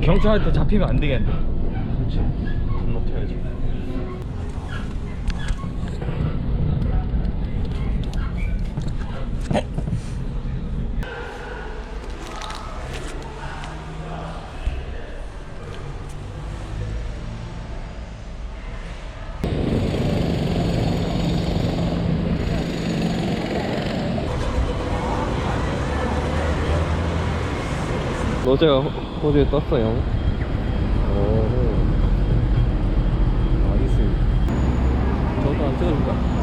경찰한테 잡히면 안 되겠네. 그렇지. 어제가 호주에 떴어요. 오. 나이스. 저도 안 찍어줄까?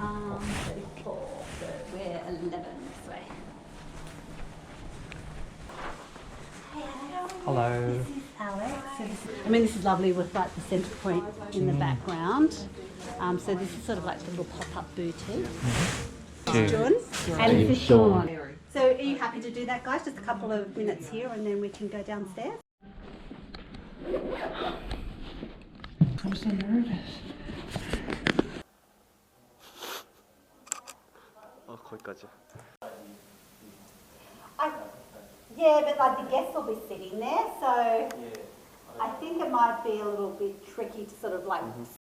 Um, 34, so we're 11 this way. Hello. This is Alex. So this is, I mean, this is lovely with like the centre point in the background. Um, so this is sort of like the little pop-up boutique. Okay. John. And Hey, this is Sean. Sean. So are you happy to do that, guys? Just a couple of minutes here and then we can go downstairs. I'm so nervous. 어, 거기까지. I, yeah, but like the guests will be sitting there, so I think it might be a little bit tricky to sort of like. So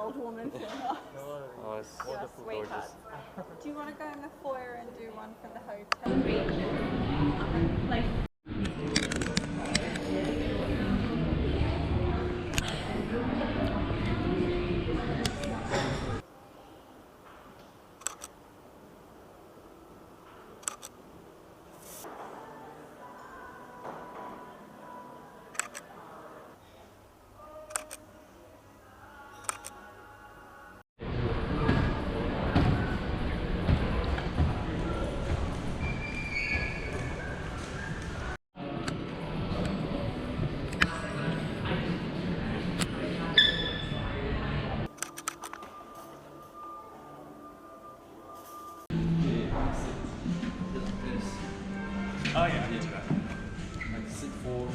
Old woman feel nice. 아, it's You're wonderful, sweetheart. gorgeous. Do you want to go in the foyer and do one for the hotel? Oh yeah, I need to. Like sit forward.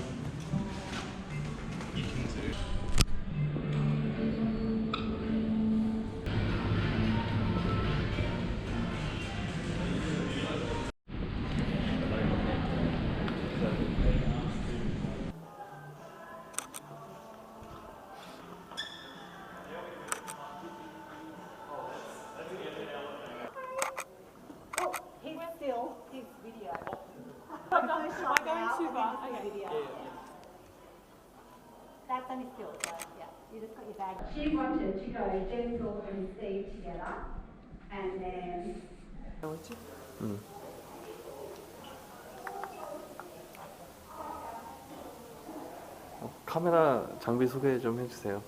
He's still, his video. I'm going to the video. That's only still, so yeah, you just got your bag. She wanted to go Denzel and Steve together and then 응. 어, 카메라 장비 소개 좀 해주세요.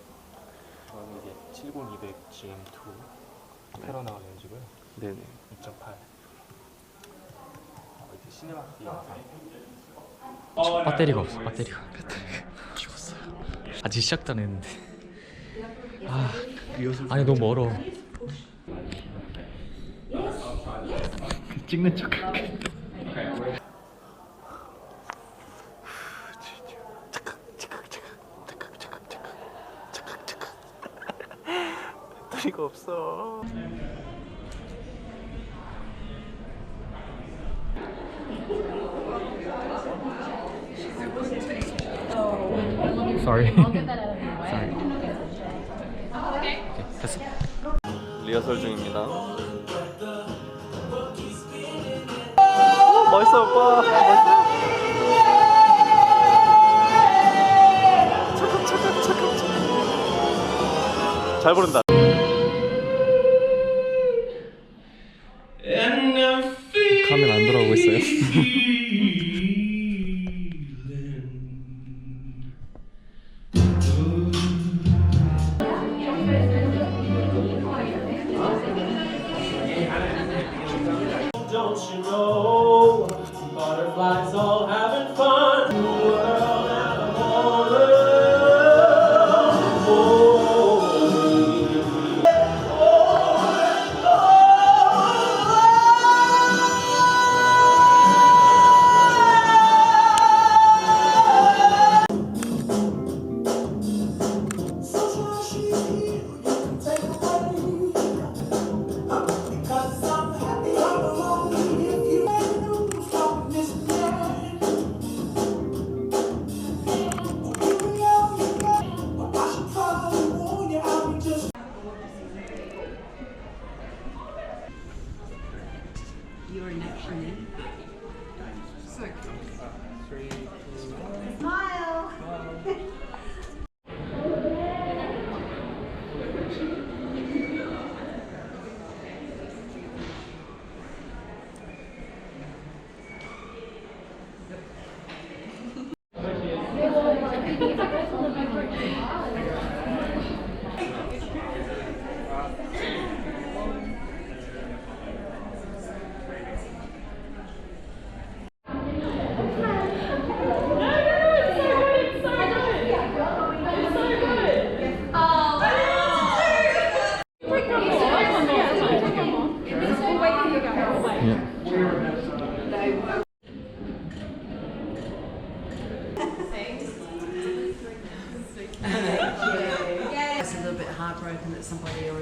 저는 이제 70200 GM2 패러나와 렌즈고요. 네네. 2.8. 어, 시네마티 영상. 배터리가 없어. 배터리가. 배터리가 죽었어요. 아직 시작도 안 했는데. 아, 아니 너무 멀어. 찍는 척. 배터리가 없어. Sorry. Sorry. 오케이, 됐어. 리허설 중입니다. 오, 멋있어 오빠. 멋있어. 착각 착각 착각 착각. 잘 부른다.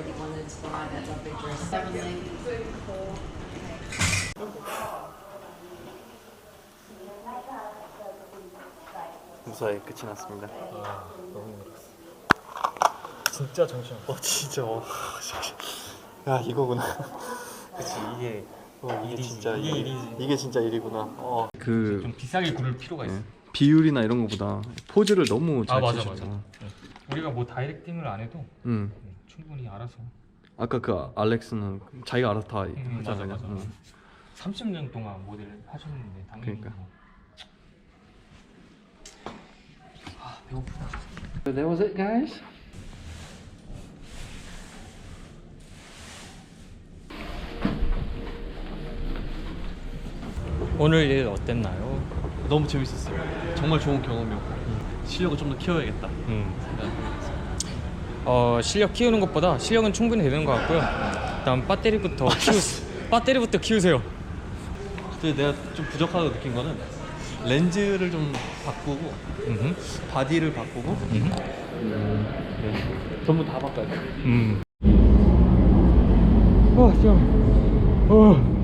Already wanted to buy that lovely dress. 무사히 끝이 났습니다. 진짜 정신 어 진짜 어. 야 이거구나. 그치 이게 어, 이게 일이지. 진짜 이게 일- 일이지. 이게 진짜 일이구나. 어. 그 좀 비싸게 구를 필요가 있어. 예, 비율이나 이런 거보다 포즈를 너무 잘 아 맞아 치시잖아. 맞아. 네. 우리가 뭐 다이렉팅을 안 해도 응. 네, 충분히 알아서. 아까 그 알렉스는 자기가 알아서 다 음, 하잖아. 맞아 맞아. 응. 30년 동안 모델 하셨는데 당연히. 그러니까. 뭐. 아 배고프다. That was it, guys. 오늘 일 어땠나요? 너무 재밌었어요. 정말 좋은 경험이었고 실력을 좀 더 키워야겠다. 음. 어 실력 키우는 것보다 실력은 충분히 되는 것 같고요. 일단 배터리부터 키우 배터리부터 키우세요. 근데 내가 좀 부족하다고 느낀 거는 렌즈를 좀 바꾸고 음흠. 바디를 바꾸고 네. 전부 다 바꿔야 돼. 음. 아, 좀. 어.